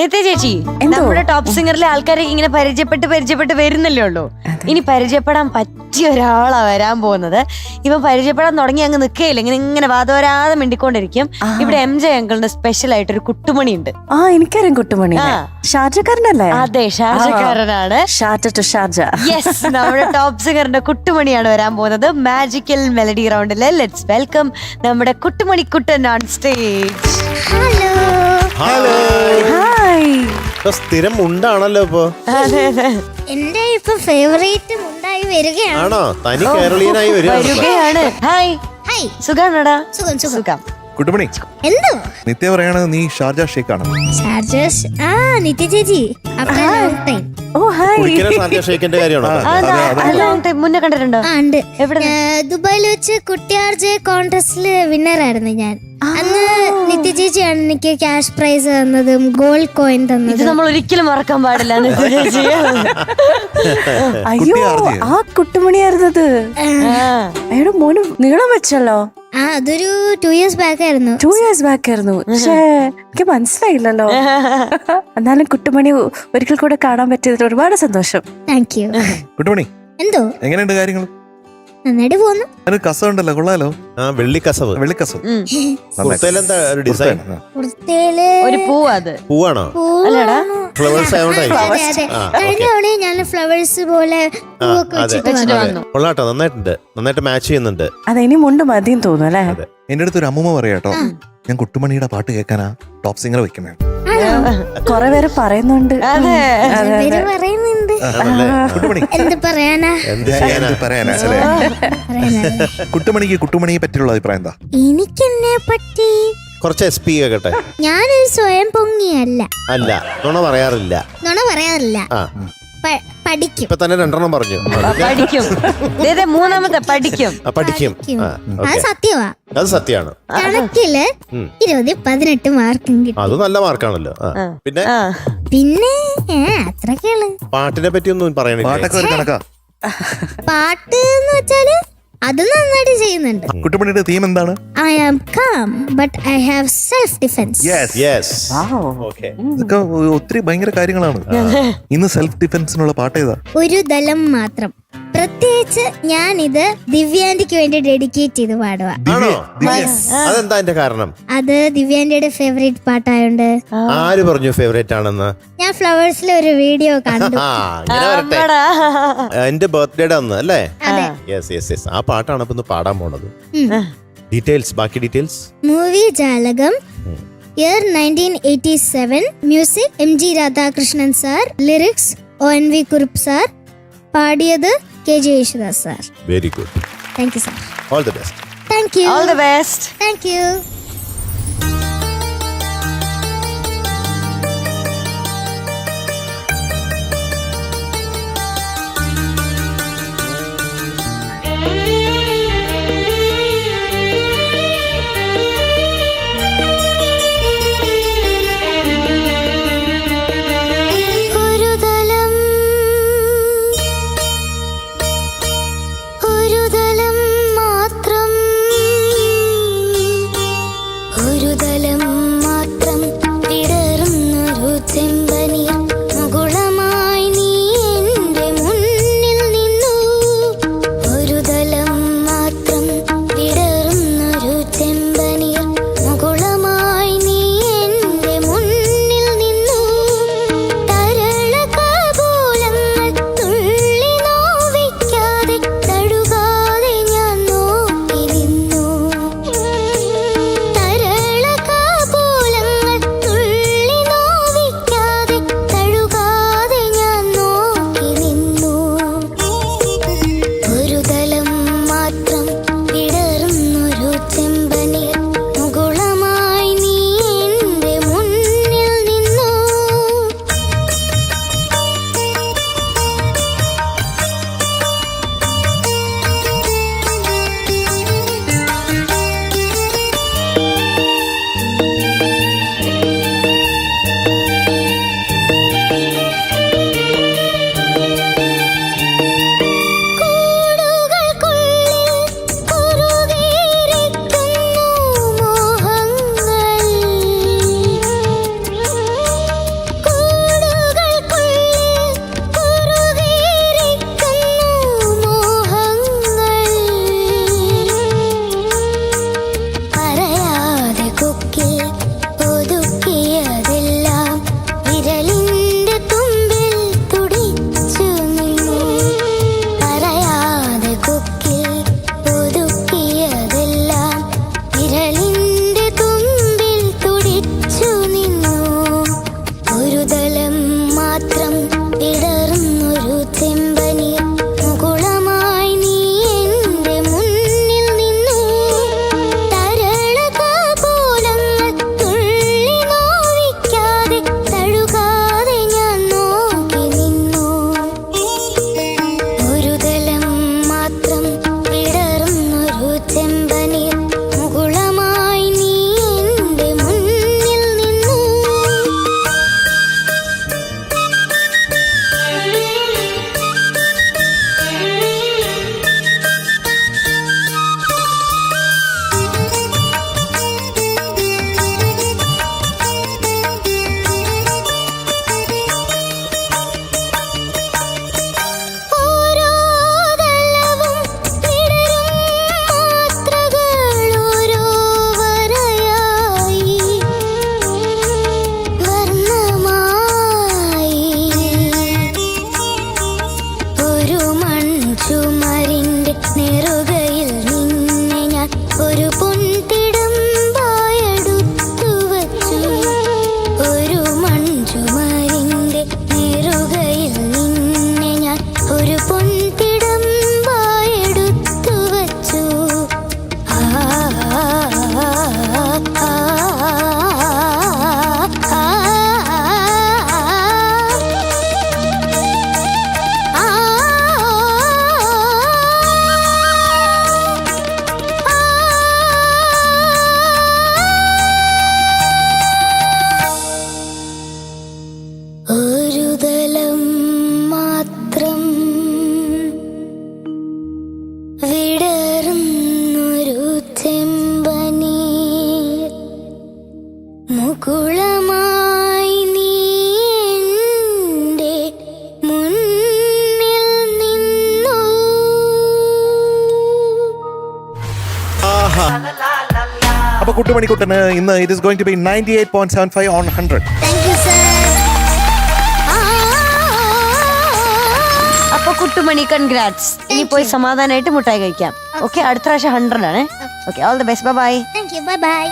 നിത്യ ചേച്ചി നമ്മുടെ ടോപ്പ് സിംഗറിലെ ആൾക്കാരെ ഇങ്ങനെ പരിചയപ്പെട്ട് പരിചയപ്പെട്ട് വരുന്നല്ലേ ഉള്ളൂ. ഇനി പരിചയപ്പെടാൻ പറ്റിയ ഒരാളാ വരാൻ പോകുന്നത്. ഇവൻ പരിചയപ്പെടാൻ തുടങ്ങി അങ്ങ് നിൽക്കുകയില്ല. ഇങ്ങനെ ഇങ്ങനെ വാദോരാതെ മിണ്ടിക്കൊണ്ടിരിക്കും. ഇവിടെ എം ജെ അങ്കിളിന്റെ സ്പെഷ്യൽ ആയിട്ട് ഒരു കുട്ടുമണി ഉണ്ട് ആ എനിക്കറിയാം കുട്ടുമണി. ആ. ഷാർജക്കാരനല്ലേ? അതെ ഷാർജക്കാരനാണ്. Sharjah to Sharjah. യെസ് നമ്മുടെ ടോപ്പ് സിംഗറിന്റെ കുട്ടുമണിയാണ് വരാൻ പോകുന്നത്. മാജിക്കൽ മെലഡി റൗണ്ടിലെ ലെറ്റ്സ് വെൽക്കം നമ്മുടെ Kuttumani Kuttan on stage hello ഇപ്പൊ സ്ഥിരം ഉണ്ടാണല്ലോ ഇപ്പൊ. എന്റെ ഇപ്പൊ ഫേവറേറ്റ് മുണ്ടായി വരികയാണ്. ആണോ? തനി കേരളീയനായി വരികയാണ്. വരികയാണ്. ഹായ്. ഹായ്. സുഖാണോടാ? സുഖം സുഖം. സുഖം. കുട്ടുമണി എന്തോ? നിത്യ പറയണത് നീ ഷാർജ ഷേക്ക് ആണ്. ചാർജേഴ്സ് ആ നിത്യ ചേച്ചി. Long time oh hi. കാര്യമാണോ? അതെ, മുന്നേ കണ്ടിട്ടുണ്ടോ? ആ ഉണ്ട്. എവിടെ? ദുബായിൽ വെച്ച് കുട്ടിയാർജ് കോൺടെസ്റ്റിൽ വിന്നർ ആയിരുന്നു ഞാൻ. അന്ന് നിത്യ ചേച്ചിയാണ് എനിക്ക് ക്യാഷ് പ്രൈസ് തന്നതും ഗോൾഡ് കോയിൻ ഇത് തന്നതും നമ്മൾ ഒരിക്കലും മറക്കാൻ പാടില്ല ചേച്ചി. അയ്യോ ആ കുട്ടുമണിയായിരുന്നത്. ആ, അയാളുടെ മോന് നീളം വെച്ചല്ലോ. ആ അതൊരു ടു ഇയേഴ്സ് ബാക്ക് ആയിരുന്നു. ടു ഇയേഴ്സ് ബാക്ക് ആയിരുന്നു. പക്ഷേ എനിക്ക് മനസ്സിലായില്ലല്ലോ. എന്നാലും കുട്ടുമണി ഒരിക്കൽ കൂടെ കാണാൻ പറ്റിയതിൽ ഒരുപാട് സന്തോഷം. താങ്ക് യു കുട്ടുമണി എന്തോ? എങ്ങനെയുണ്ട് കാര്യങ്ങൾ നന്നായിട്ട് പോകുന്നു അതിന് കസവ് ഉണ്ടല്ലോ കൊള്ളാലോ. ആ വെള്ളിക്കസവ് വെള്ളിക്കസം ഉം. കുർത്തയിലെന്താ ഒരു ഡിസൈൻ കുർത്തയിൽ ഒരു പൂ അത്. പൂവാണോ? അല്ലടാ. ഫ്ലവേഴ്സ് അതെ അതെ. ആ, കഴിഞ്ഞ തവണ ഞാൻ ഫ്ലവേഴ്സ് പോലെ പൂവൊക്കെ അതെ. വെച്ചിട്ട് വെച്ചിട്ട് വന്നു. വന്നു. കൊള്ളാട്ടോ നന്നായിട്ടുണ്ട്. നന്നായിട്ട് മാച്ച് ചെയ്യുന്നുണ്ട്. അതിനി മുണ്ട് മതിയും തോന്നുന്നു അല്ലേ? അതെ. എന്റെ അടുത്ത് ഒരു അമ്മൂമ്മ പറയാട്ടോ ഞാൻ കുട്ടുമണിയുടെ പാട്ട് കേൾക്കാനാ ടോപ് സിംഗർ വെക്കുന്നേ കൊറേ പേര് പറയുന്നുണ്ട്. പറയുന്നുണ്ട്. എന്ത് പറയാനാ? കുട്ടുമണിക്ക് കുട്ടുമണിയെ പറ്റിയുള്ള അഭിപ്രായം എന്താ? എനിക്ക് എന്നെ പറ്റി കുറച്ച് എസ് പി കേട്ടെ. ഞാനൊരു സ്വയം പൊങ്ങിയല്ല. അല്ല നുണ പറയാറില്ല. നുണ പറയാറില്ല. പഠിക്കും. ഇപ്പൊ തന്നെ രണ്ടെണ്ണം പറഞ്ഞു. പഠിക്കും. ദേ, ദേ, മൂന്നാമത്തെ പഠിക്കും. ആ, പഠിക്കും. ആ, അത്. സത്യമാ അത് സത്യമാണ്. കണക്കിൽ. ഇരുപത് പതിനെട്ട് മാർക്കും കിട്ടും. അത് നല്ല മാർക്കാണല്ലോ. ആ. പിന്നെ? ആ. പിന്നെ ഏ, അത്രക്കുള്ളു പാട്ടിനെ പറ്റി ഒന്നും പറയണില്ല? പാട്ടൊക്കെ ഒരു കണക്കാ. പാട്ട് എന്ന് വെച്ചാൽ അത് നന്നായിട്ട് ചെയ്യുന്നുണ്ട്. കുട്ടുമണിയുടെ തീം എന്താണ്? I am calm but I have self defence yes yes ഇതൊക്കെ ഒത്തിരി ഭയങ്കര കാര്യങ്ങളാണ്. ഇന്ന് സെൽഫ് ഡിഫൻസിനുള്ള പാട്ട് ഏതാ? ഒരു ദലം മാത്രം. പ്രത്യേകിച്ച് ഞാൻ ഇത് ദിവ്യാന്റിക്ക് വേണ്ടി ഡെഡിക്കേറ്റ് ചെയ്ത് പാടുക ആണോ? അതെന്താ എന്റെ കാരണം? അത് ദിവ്യാന്റിയുടെ ഫേവറേറ്റ് പാട്ടായോണ്ട്. ആര് പറഞ്ഞു ഫേവറേറ്റ് ആണെന്ന്? ഞാൻ ഫ്ലവേഴ്സിൽ ഒരു വീഡിയോ കണ്ടു. ആ അങ്ങനെ വരട്ടെ. എന്റെ ബർത്ത്ഡേയുടെ അന്ന് അല്ലേ? അതെ. യെസ് യെസ് യെസ് ആ പാട്ടാണ് ഇന്ന് പാടാൻ പോണത്. ഡീറ്റെയിൽസ് ബാക്കി details movie Jalakam year nineteen eighty seven music M G Radhakrishnan sir lyrics O N V Kurup sir പാടിയത് K J Yesudas sir very good thank you sir all the best thank you all the best thank മുകുളമായി നീ എന്റെ മുന്നിൽ നിന്നു. അപ്പൊ കുട്ടുമണിക്കുട്ടന് ഇന്ന് it is going to be ninety eight point seven five on hundred thank you sir അപ്പൊ Kuttumani congrats ഇനി പോയി സമാധാനമായിട്ട് മുട്ടായി കഴിക്കാം. ഓക്കെ അടുത്ത പ്രാവശ്യം ഹൺഡ്രഡ് ആണ്. Okay all the best bye thank you bye bye